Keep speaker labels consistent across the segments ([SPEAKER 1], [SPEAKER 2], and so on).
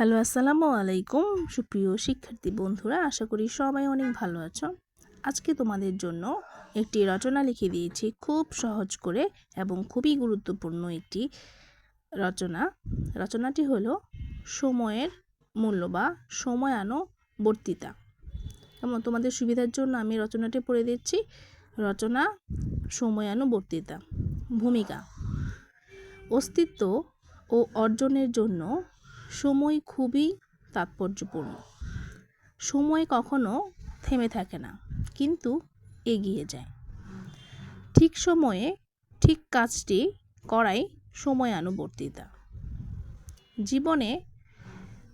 [SPEAKER 1] Hello, আসসালামু আলাইকুম। সুপ্রিয় শিক্ষার্থী বন্ধুরা, আশা করি সবাই অনেক ভালো আছো। আজকে তোমাদের জন্য একটি রচনা লিখে দিয়েছি, খুব সহজ করে এবং খুবই গুরুত্বপূর্ণ একটি রচনা। রচনাটি হলো, সময়ের মূল্য বা সময়ানো বর্তিতা এবং তোমাদের সুবিধার জন্য আমি রচনাটি পড়ে দিচ্ছি। রচনা, সময়ানুবর্তিতা, ভূমিকা। অস্তিত্ব ও অর্জনের জন্য সময় খুবই তাৎপর্যপূর্ণ। সময় কখনো থেমে থাকে না, কিন্তু এগিয়ে যায়। ঠিক সময়ে ঠিক কাজটি করাই সময়ানুবর্তিতা। জীবনে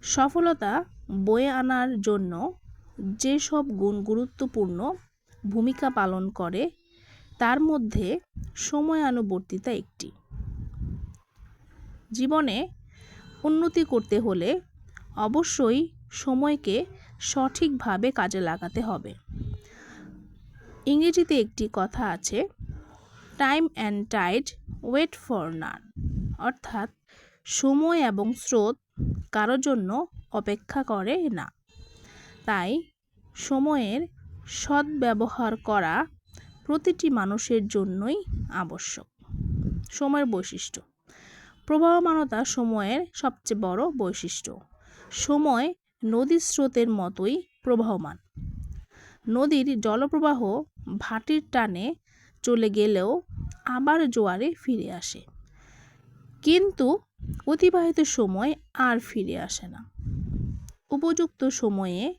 [SPEAKER 1] সফলতা বয়ে আনার জন্য যেসব গুণ গুরুত্বপূর্ণ ভূমিকা পালন করে, তার মধ্যে সময়ানুবর্তিতা একটি। জীবনে উন্নতি করতে হলে অবশ্যই সময়কে সঠিকভাবে কাজে লাগাতে হবে। ইংরেজিতে একটি কথা আছে time and tide wait for none অর্থাৎ, সময় এবং স্রোত কারোর জন্য অপেক্ষা করে না। তাই, সময়ের সদ্ব্যবহার করা প্রতিটি মানুষের জন্যই আবশ্যক। সময়ের বৈশিষ্ট্য। প্রবাহমানতা সময়ের সবচেয়ে বড় বৈশিষ্ট্য। সময় নদীর স্রোতের মতোই প্রবাহমান। নদীর জলপ্রবাহ ভাটির টানে চলে গেলেও আবার জোয়ারে ফিরে আসে। কিন্তু অতিবাহিত সময় আর ফিরে আসে না। উপযুক্ত সময়ে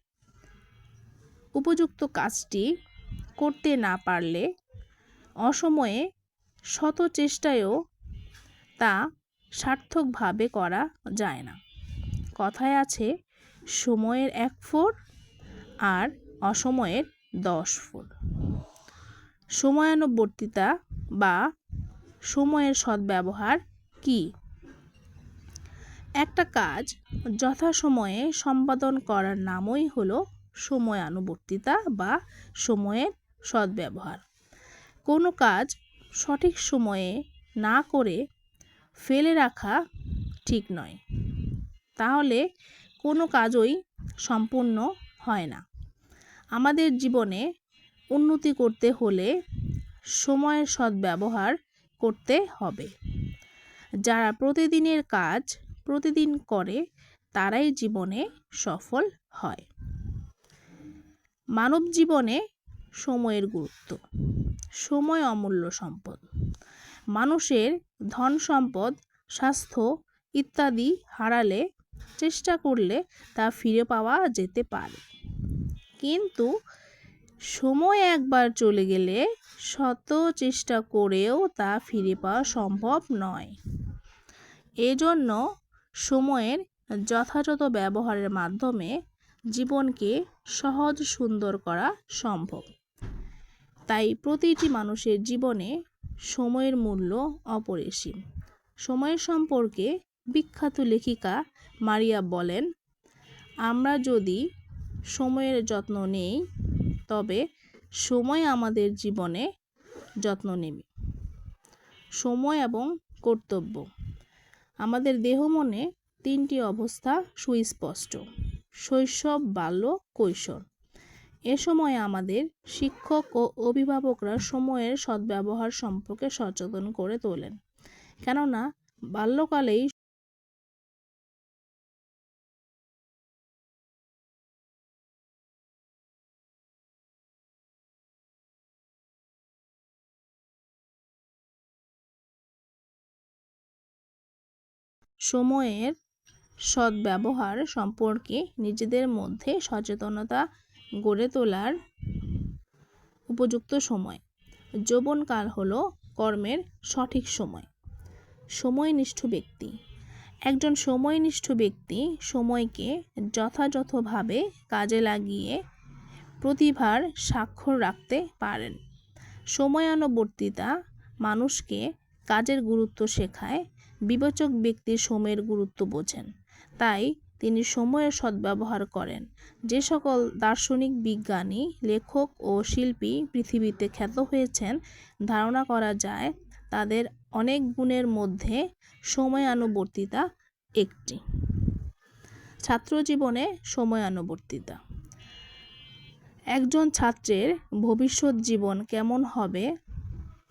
[SPEAKER 1] উপযুক্ত কাজটি করতে না পারলে অসময়ে শত চেষ্টায়ও তা সার্থকভাবে করা যায় না। কথায় আছে, সময়ের এক ফোর আর অসময়ের দশ ফোর সময়ানুবর্তিতা বা সময়ের সদ্ব্যবহার কি? একটা কাজ যথাসময়ে সম্পাদন করার নামই হলো সময়ানুবর্তিতা বা সময়ের সদ্ব্যবহার। কোনো কাজ সঠিক সময়ে না করে ফেলে রাখা ঠিক নয়। তাহলে কোনো কাজই সম্পূর্ণ হয় না। আমাদের জীবনে উন্নতি করতে হলে সময়ের সদ্ব্যবহার করতে হবে। যারা প্রতিদিনের কাজ প্রতিদিন করে, তারাই জীবনে সফল হয়। মানব জীবনে সময়ের গুরুত্ব। সময় অমূল্য সম্পদ। মানুষের ধন সম্পদ, স্বাস্থ্য ইত্যাদি হারালে চেষ্টা করলে তা ফিরে পাওয়া যেতে পারে। কিন্তু সময় একবার চলে গেলে শত চেষ্টা করেও তা ফিরে পাওয়া সম্ভব নয়। এজন্য সময়ের যথাযথ ব্যবহারের মাধ্যমে জীবনকে সহজ সুন্দর করা সম্ভব। তাই প্রতিটি মানুষের জীবনে সময়ের মূল্য অপরিসীম। সময়ের সম্পর্কে বিখ্যাত লেখিকা মারিয়া বলেন, আমরা যদি সময়ের যত্ন নেই, তবে সময় আমাদের জীবনে যত্ন নেবে। সময় এবং কর্তব্য। আমাদের দেহ মনে তিনটি অবস্থা সুস্পষ্ট। শৈশব, বাল্য, কৈশোর। এ সময় আমাদের শিক্ষক ও অভিভাবকরা সময়ের সদ্ব্যবহার সম্পর্কে সচেতন করে তোলেন। কেননা, বাল্যকালেই সময়ের সদ্ব্যবহার সম্পর্কে নিজেদের মধ্যে সচেতনতা গড়ে তোলার উপযুক্ত সময়। যৌবনকাল হল কর্মের সঠিক সময়। সময়নিষ্ঠ ব্যক্তি। একজন সময়নিষ্ঠ ব্যক্তি সময়কে যথাযথভাবে কাজে লাগিয়ে প্রতিভার স্বাক্ষর রাখতে পারেন। সময়ানুবর্তিতা মানুষকে কাজের গুরুত্ব শেখায়, বিবেচক ব্যক্তি সময়ের গুরুত্ব বোঝেন। তাই তিনি সময়ের সদ্ব্যবহার করেন। যে সকল দার্শনিক বিজ্ঞানী, লেখক ও শিল্পী পৃথিবীতে খ্যাত হয়েছেন, ধারণা করা যায় তাদের অনেক গুণের মধ্যে সময়ানুবর্তিতা একটি। ছাত্র জীবনে সময়ানুবর্তিতা। একজন ছাত্রের ভবিষ্যৎ জীবন কেমন হবে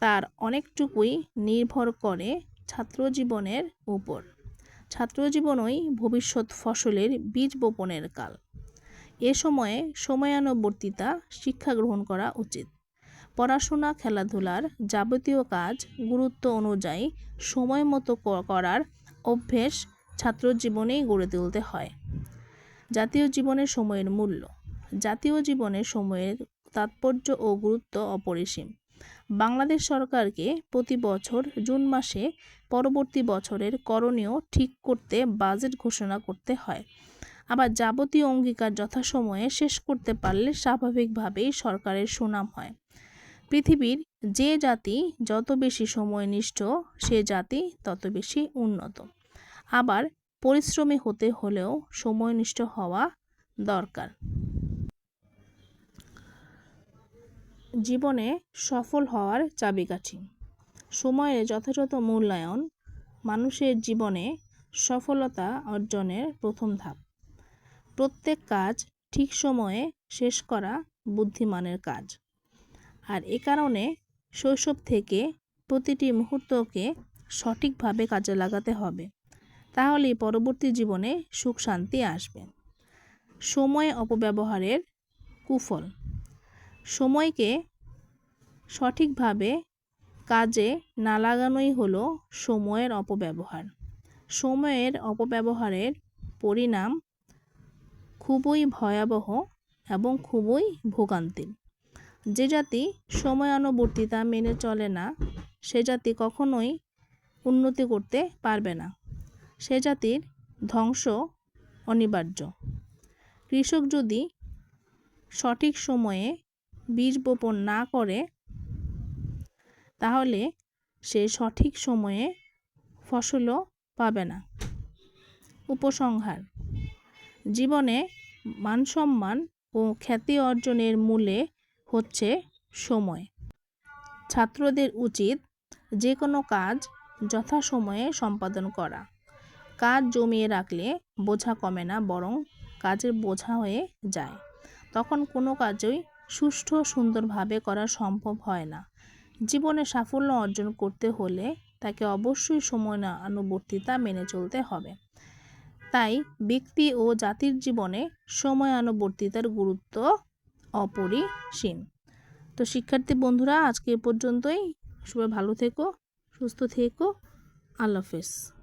[SPEAKER 1] তার অনেকটুকুই নির্ভর করে ছাত্র জীবনের উপর। ছাত্র জীবনই ভবিষ্যৎ ফসলের বীজ বপনের কাল। এ সময়ে সময়ানুবর্তিতা শিক্ষা গ্রহণ করা উচিত। পড়াশোনা, খেলাধুলার যাবতীয় কাজ গুরুত্ব অনুযায়ী সময় মতো করার অভ্যেস ছাত্র জীবনেই গড়ে তুলতে হয়। জাতীয় জীবনের সময়ের মূল্য। জাতীয় জীবনের সময়ের তাৎপর্য ও গুরুত্ব অপরিসীম। বাংলাদেশ সরকারকে প্রতি বছর জুন মাসে পরবর্তী বছরের করণীয় ঠিক করতে বাজেট ঘোষণা করতে হয়। আবার যাবতীয় অঙ্গীকার যথাসময়ে শেষ করতে পারলে স্বাভাবিকভাবেই সরকারের সুনাম হয়। পৃথিবীর যে জাতি যত বেশি সময়নিষ্ঠ, সে জাতি তত বেশি উন্নত। আবার পরিশ্রমী হতে হলেও সময়নিষ্ঠ হওয়া দরকার। জীবনে সফল হওয়ার চাবিকাঠি। সময়ের যথাযথ মূল্যায়ন মানুষের জীবনে সফলতা অর্জনের প্রথম ধাপ। প্রত্যেক কাজ ঠিক সময়ে শেষ করা বুদ্ধিমানের কাজ। আর এ কারণে শৈশব থেকে প্রতিটি মুহূর্তকে সঠিকভাবে কাজে লাগাতে হবে। তাহলেই পরবর্তী জীবনে সুখ শান্তি আসবে। সময় অপব্যবহারের কুফল। সময়কে সঠিকভাবে কাজে না লাগানোই হলো সময়ের অপব্যবহার। সময়ের অপব্যবহারের পরিণাম খুবই ভয়াবহ এবং খুবই ভোগান্তির। যে জাতি সময়ানুবর্তিতা মেনে চলে না, সে জাতি কখনোই উন্নতি করতে পারবে না। সে জাতির ধ্বংস অনিবার্য। কৃষক যদি সঠিক সময়ে বীজ বপন না করে, তাহলে সে সঠিক সময়ে ফসলও পাবে না। উপসংহার, জীবনে মানসম্মান ও খ্যাতি অর্জনের মূলে হচ্ছে সময়। ছাত্রদের উচিত যে কোনো কাজ যথাসময়ে সম্পাদন করা। কাজ জমিয়ে রাখলে বোঝা কমে না, বরং কাজের বোঝা হয়ে যায়। তখন কোনো কাজই সুষ্ঠু সুন্দরভাবে করা সম্ভব হয় না। জীবনে সাফল্য অর্জন করতে হলে তাকে অবশ্যই সময় না, আনুবর্তিতা মেনে চলতে হবে। তাই ব্যক্তি ও জাতির জীবনে সময়ানুবর্তিতার গুরুত্ব অপরিসীম। তো শিক্ষার্থী বন্ধুরা, আজকে এ পর্যন্তই। সবাই ভালো থেকো, সুস্থ থেকো। আল্লাহ হাফেজ।